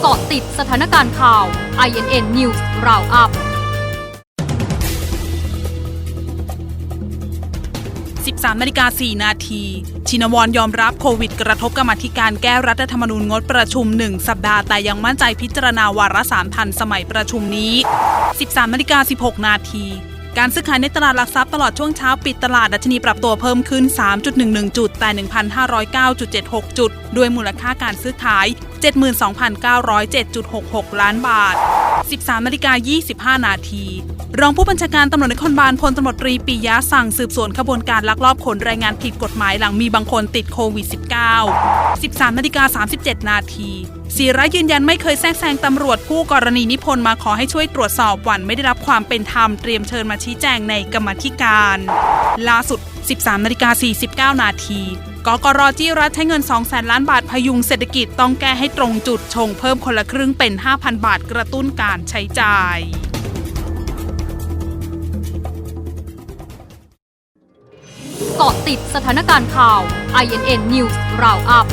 เกาะติดสถานการณ์ข่าว INN News Roundup 13นาฬิกา4นาที ชินวรยอมรับโควิดกระทบกรรมธิการแก้รัฐธรรมนูญงดประชุม 1 สัปดาห์ แต่ยังมั่นใจพิจารณาวาระสามทันสมัยประชุมนี้ 13นาฬิกา16 นาที การซื้อขายในตลาดหลักทรัพย์ตลอดช่วงเช้าปิดตลาดดัชนีปรับตัวเพิ่มขึ้น 3.11 จุด แต่ 1,509.76 จุด ด้วยมูลค่าการซื้อขาย 72,907.66 ล้านบาท 13นาฬิกา25 นาที รองผู้บัญชาการตำรวจนครบาลพลตำรวจตรีปิยะสั่งสืบสวนขบวนการลักลอบขนแรงงานผิดกฎหมายหลังมีบางคนติดโควิด -19 13นาฬิกา37 นาทีศิระยืนยันไม่เคยแทรกแซงตำรวจผู้กรณีนิพนธ์มาขอให้ช่วยตรวจสอบวันไม่ได้รับความเป็นธรรมเตรียมเชิญมาชี้แจงในกรรมธิการ ล่าสุด 13นาฬิกา49 นาทีกกรจี้รัฐใช้เงิน2แสนล้านบาทพยุงเศรษฐกิจต้องแก้ให้ตรงจุดชงเพิ่มคนละครึ่งเป็น 5,000 บาทกระตุ้นการใช้จ่ายเกาะติดสถานการณ์ข่าว INN News Roundup